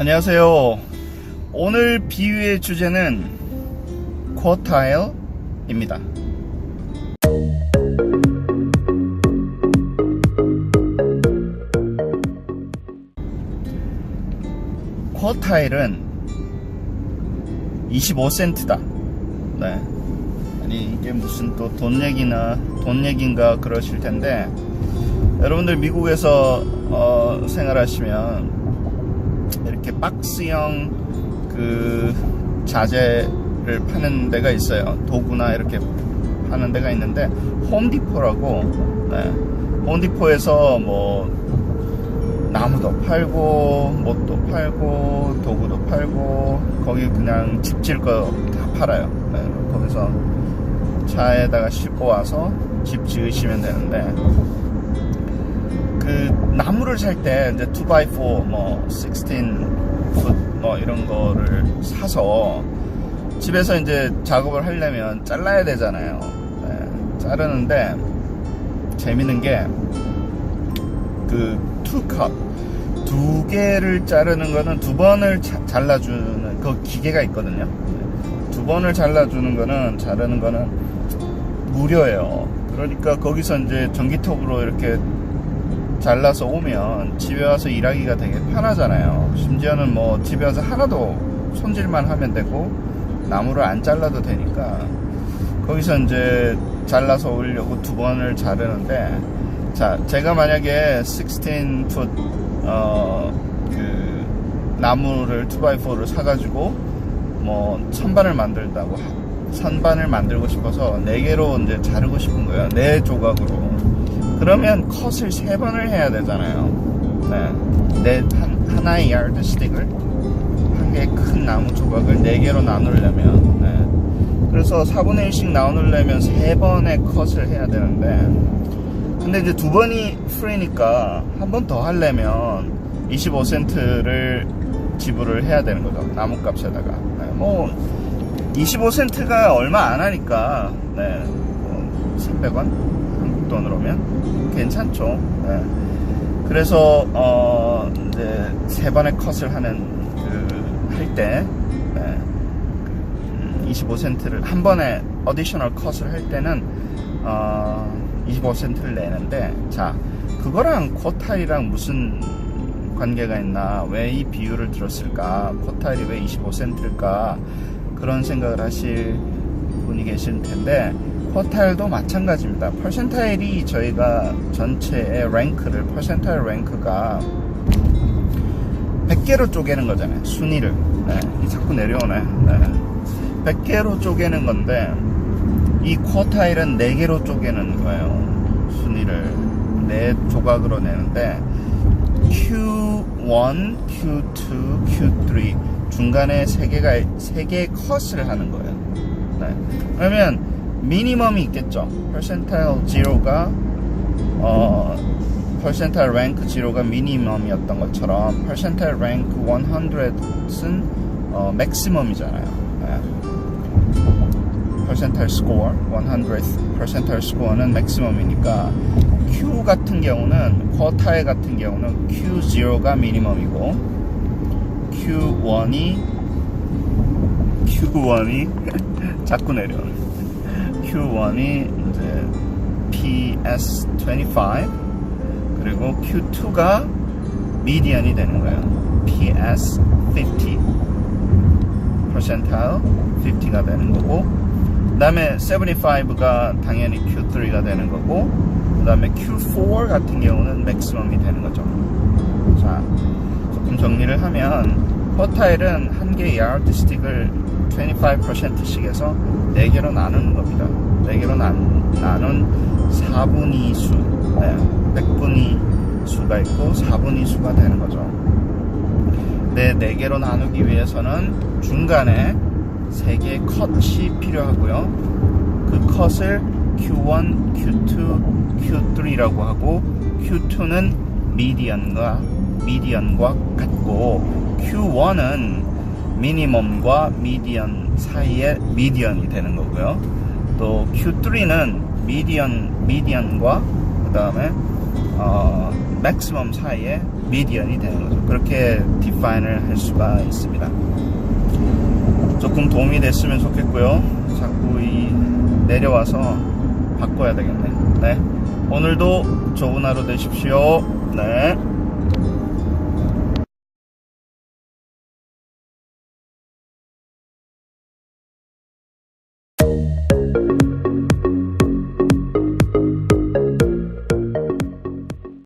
안녕하세요. 오늘 비유의 주제는 쿼타일입니다. 쿼타일은 25센트다. 네. 아니 이게 무슨 또 돈 얘기나 돈 얘기인가 그러실 텐데 여러분들 미국에서 어, 생활하시면 이렇게 박스형 그 자재를 파는 데가 있어요. 도구나 이렇게 파는 데가 있는데 홈디포라고 네. 홈디포에서 뭐 나무도 팔고 못도 팔고 도구도 팔고 거기 그냥 집질 거 다 팔아요. 네. 거기서 차에다가 싣고 와서 집 지으시면 되는데 그 나무를 살 때 이제 2x4 뭐 16풋 뭐 이런 거를 사서 집에서 이제 작업을 하려면 잘라야 되잖아요. 네, 자르는데 재밌는 게 그 투컵 두 개를 자르는 거는 두 번을 자- 잘라주는 그 기계가 있거든요. 두 번을 잘라주는 거는 자르는 거는 무료예요. 그러니까 거기서 이제 전기톱으로 이렇게 잘라서 오면 집에 와서 일하기가 되게 편하잖아요. 심지어는 뭐 집에 와서 하나도 손질만 하면 되고 나무를 안 잘라도 되니까 거기서 이제 잘라서 오려고 두 번을 자르는데 자 제가 만약에 16풋 어 그 나무를 2x4를 사가지고 뭐 선반을 만들다고 하- 선반을 만들고 싶어서 네 개로 이제 자르고 싶은 거예요. 네 조각으로. 그러면 컷을 세 번을 해야 되잖아요. 네. 네, 한, 하나의 야드 스틱을 한 개의 큰 나무 조각을 네 개로 나누려면 네. 그래서 4분의 1씩 나누려면 세 번의 컷을 해야 되는데 근데 이제 두 번이 프리니까 한 번 더 하려면 25센트를 지불을 해야 되는 거죠. 나무값에다가. 네, 뭐 25센트가 얼마 안 하니까 네, 뭐 300원 한국 돈으로면 괜찮죠. 네. 그래서 어 이제 세 번의 컷을 하는 그 할때 네, 그 25센트를 한 번에 어디셔널 컷을 할 때는 어 25센트를 내는데 자 그거랑 쿼타일이랑 무슨 관계가 있나 왜 이 비율을 들었을까 쿼타일이 왜 25센트일까 그런 생각을 하실 분이 계실 텐데 쿼타일도 마찬가지입니다. 퍼센타일이 저희가 전체의 랭크를 퍼센타일 랭크가 100개로 쪼개는 거잖아요. 순위를. 네, 자꾸 내려오네. 네. 100개로 쪼개는 건데 이 쿼타일은 4개로 쪼개는 거예요. 순위를 네 조각으로 내는데 Q1, Q2, Q3 중간에 세 개가 세 개의 컷을 하는 거예요. 네. 그러면 미니멈이 있겠죠. 퍼센타일 0가 어 퍼센타일 랭크 0가 미니멈이었던 것처럼 퍼센타일 랭크 100은 어 맥시멈이잖아요. 네. 퍼센타일 스코어 100th 퍼센타일 스코어는 맥시멈이니까 Q 같은 경우는 쿼타일 같은 경우는 Q0가 미니멈이고 Q1이 Q1이 자꾸 내려오네 Q1이 이제 PS25 그리고 Q2가 미디언이 되는 거예요 PS50 percentile 50가 되는 거고 그 다음에 75가 당연히 Q3가 되는 거고 그 다음에 Q4 같은 경우는 맥시멈이 되는 거죠. 자 조금 정리를 하면 퍼타일은 한 개의 야드 스틱을 25%씩 해서 4개로 나누는 겁니다 4개로 나, 나눈 4분의 수 네, 100분의 수가 있고 4분의 수가 되는 거죠 네, 4개로 나누기 위해서는 중간에 3개의 컷이 필요하고요. 그 컷을 Q1, Q2, Q3라고 하고 Q2는 미디언과 미디언과 같고 Q1은 미니멈과 미디언 사이의 미디언이 되는 거고요. 또 Q3는 미디언 미디언과 그 다음에 어, 맥시멈 사이에 미디언이 되는 거죠. 그렇게 디파인을 할 수가 있습니다. 조금 도움이 됐으면 좋겠고요. 자꾸 이 내려와서 바꿔야 되겠네. 네. 오늘도 좋은 하루 되십시오. 네.